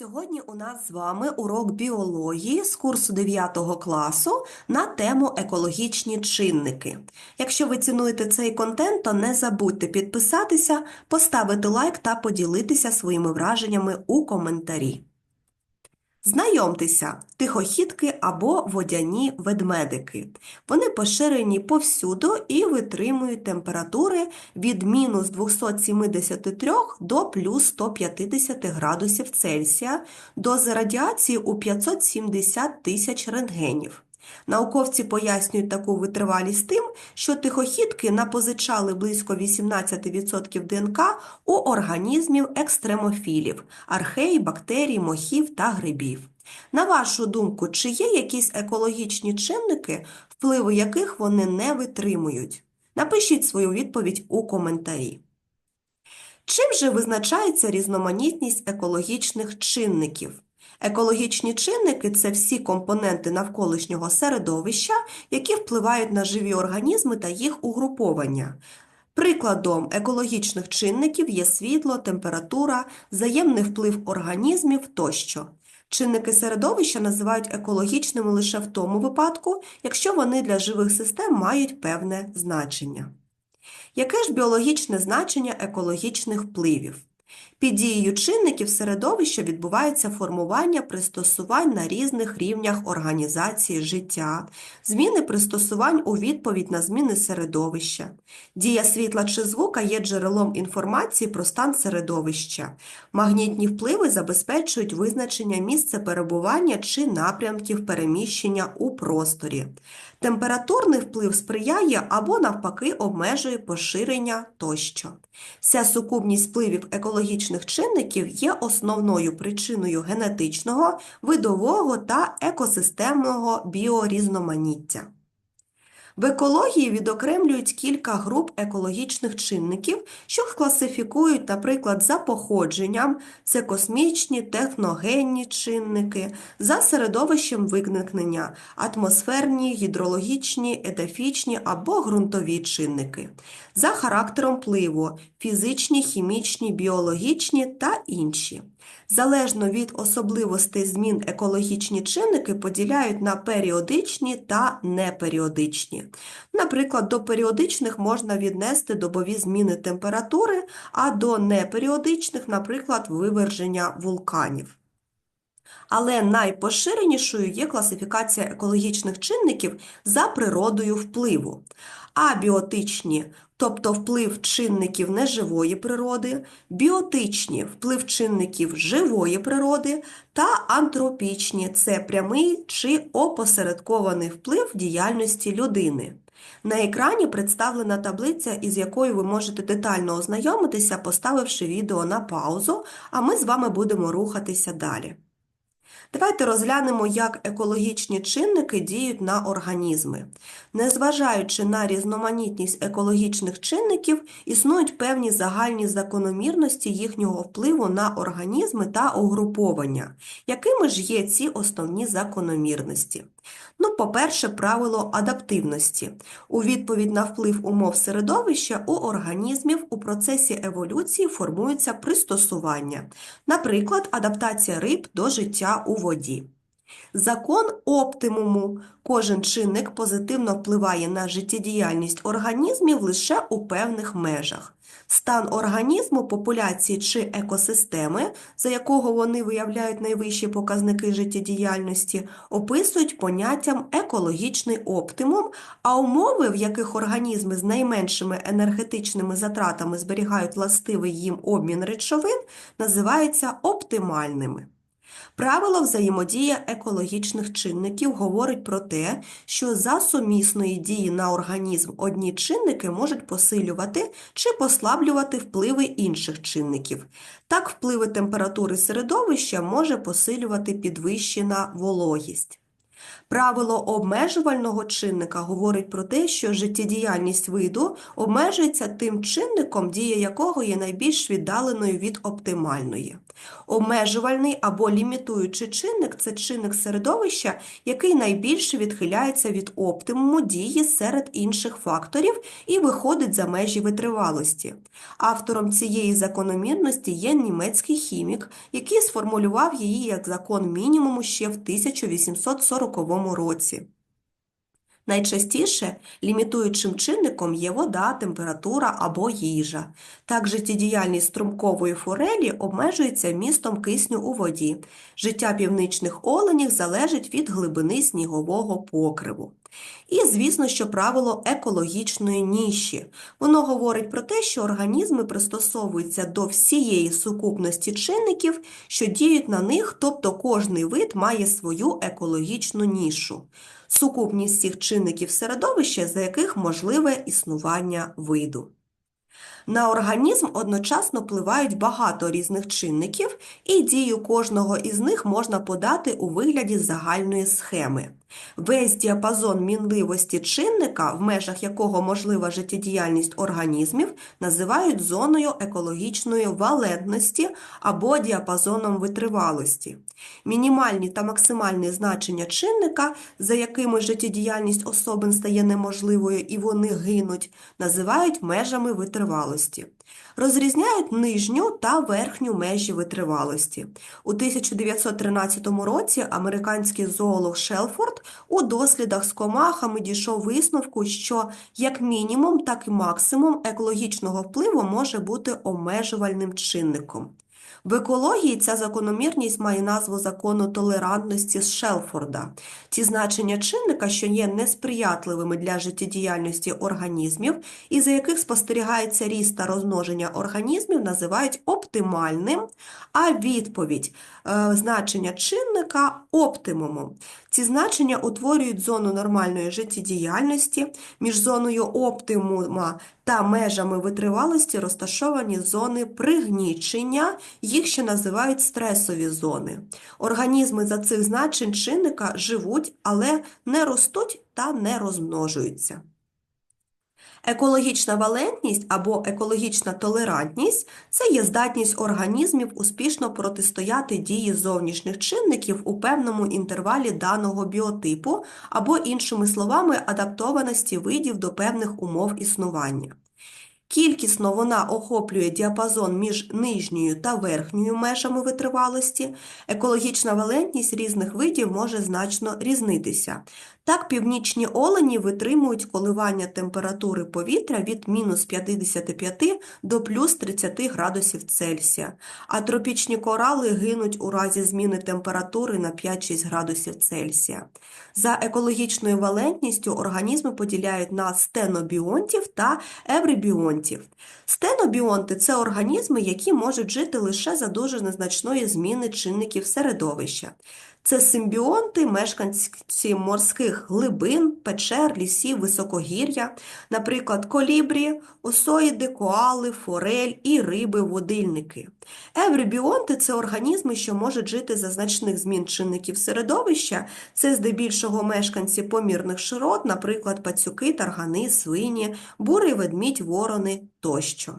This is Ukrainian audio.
Сьогодні у нас з вами урок біології з курсу 9 класу на тему екологічні чинники. Якщо ви цінуєте цей контент, то не забудьте підписатися, поставити лайк та поділитися своїми враженнями у коментарі. Знайомтеся, тихохідки або водяні ведмедики. Вони поширені повсюду і витримують температури від мінус 273 до плюс 150 градусів Цельсія, дози радіації у 570 тисяч рентгенів. Науковці пояснюють таку витривалість тим, що тихохідки напозичали близько 18% ДНК у організмів екстремофілів – архей, бактерій, мохів та грибів. На вашу думку, чи є якісь екологічні чинники, впливи яких вони не витримують? Напишіть свою відповідь у коментарі. Чим же визначається різноманітність екологічних чинників? Екологічні чинники це всі компоненти навколишнього середовища, які впливають на живі організми та їх угруповання. Прикладом екологічних чинників є світло, температура, взаємний вплив організмів тощо. Чинники середовища називають екологічними лише в тому випадку, якщо вони для живих систем мають певне значення. Яке ж біологічне значення екологічних впливів? Під дією чинників середовища відбувається формування пристосувань на різних рівнях організації життя, зміни пристосувань у відповідь на зміни середовища. Дія світла чи звука є джерелом інформації про стан середовища. Магнітні впливи забезпечують визначення місця перебування чи напрямків переміщення у просторі. Температурний вплив сприяє або навпаки обмежує поширення тощо. Вся сукупність впливів екологічних чинників є основною причиною генетичного, видового та екосистемного біорізноманіття. В екології відокремлюють кілька груп екологічних чинників, що класифікують, наприклад, за походженням, це космічні, техногенні чинники, за середовищем виникнення, атмосферні, гідрологічні, едафічні або ґрунтові чинники, за характером впливу, фізичні, хімічні, біологічні та інші. Залежно від особливостей змін екологічні чинники поділяють на періодичні та неперіодичні. Наприклад, до періодичних можна віднести добові зміни температури, а до неперіодичних, наприклад, виверження вулканів. Але найпоширенішою є класифікація екологічних чинників за природою впливу. Абіотичні, тобто вплив чинників неживої природи, біотичні вплив чинників живої природи та антропічні це прямий чи опосередкований вплив діяльності людини. На екрані представлена таблиця, із якою ви можете детально ознайомитися, поставивши відео на паузу, а ми з вами будемо рухатися далі. Давайте розглянемо, як екологічні чинники діють на організми. Незважаючи на різноманітність екологічних чинників, існують певні загальні закономірності їхнього впливу на організми та угруповання. Якими ж є ці основні закономірності? Ну, по-перше, правило адаптивності. У відповідь на вплив умов середовища у організмів у процесі еволюції формуються пристосування, наприклад, адаптація риб до життя у воді. Закон оптимуму. Кожен чинник позитивно впливає на життєдіяльність організмів лише у певних межах. Стан організму, популяції чи екосистеми, за якого вони виявляють найвищі показники життєдіяльності, описують поняттям екологічний оптимум, а умови, в яких організми з найменшими енергетичними затратами зберігають властивий їм обмін речовин, називаються оптимальними. Правило взаємодії екологічних чинників говорить про те, що за сумісної дії на організм одні чинники можуть посилювати чи послаблювати впливи інших чинників. Так, впливи температури середовища може посилювати підвищена вологість. Правило обмежувального чинника говорить про те, що життєдіяльність виду обмежується тим чинником, дія якого є найбільш віддаленою від оптимальної. Обмежувальний або лімітуючий чинник це чинник середовища, який найбільше відхиляється від оптимуму дії серед інших факторів і виходить за межі витривалості. Автором цієї закономірності є німецький хімік, який сформулював її як закон мінімуму ще в 1840 році. Найчастіше лімітуючим чинником є вода, температура або їжа. Так, життєдіяльність струмкової форелі обмежується вмістом кисню у воді. Життя півничних оленів залежить від глибини снігового покриву. І, звісно, що правило екологічної ніші. Воно говорить про те, що організми пристосовуються до всієї сукупності чинників, що діють на них, тобто кожний вид має свою екологічну нішу. Сукупність всіх чинників середовища, за яких можливе існування виду. На організм одночасно впливають багато різних чинників, і дію кожного із них можна подати у вигляді загальної схеми. Весь діапазон мінливості чинника, в межах якого можлива життєдіяльність організмів, називають зоною екологічної валентності або діапазоном витривалості. Мінімальні та максимальні значення чинника, за якими життєдіяльність особин стає неможливою і вони гинуть, називають межами витривалості. Розрізняють нижню та верхню межі витривалості. У 1913 році американський зоолог Шелфорд у дослідах з комахами дійшов висновку, що як мінімум, так і максимум екологічного впливу може бути обмежувальним чинником. В екології ця закономірність має назву закону толерантності з Шелфорда. Ті значення чинника, що є несприятливими для життєдіяльності організмів, і за яких спостерігається ріст та розмноження організмів, називають оптимальним, а відповідь значення чинника оптимумом. Ці значення утворюють зону нормальної життєдіяльності, між зоною оптимума та межами витривалості розташовані зони пригнічення, їх ще називають стресові зони. Організми за цих значень чинника живуть, але не ростуть та не розмножуються. Екологічна валентність або екологічна толерантність це є здатність організмів успішно протистояти дії зовнішніх чинників у певному інтервалі даного біотипу або, іншими словами, адаптованості видів до певних умов існування. Кількісно вона охоплює діапазон між нижньою та верхньою межами витривалості, екологічна валентність різних видів може значно різнитися. Так, північні олені витримують коливання температури повітря від мінус 55 до плюс 30 градусів Цельсія, а тропічні корали гинуть у разі зміни температури на 5-6 градусів Цельсія. За екологічною валентністю організми поділяють на стенобіонтів та еврибіонтів. Стенобіонти – це організми, які можуть жити лише за дуже незначної зміни чинників середовища. Це симбіонти, мешканці морських глибин, печер, лісів, високогір'я, наприклад, колібрі, осоїди, коали, форель і риби-водильники. Еврибіонти – це організми, що можуть жити за значних змін чинників середовища, це здебільшого мешканці помірних широт, наприклад, пацюки, таргани, свині, бурий ведмідь, ворони тощо.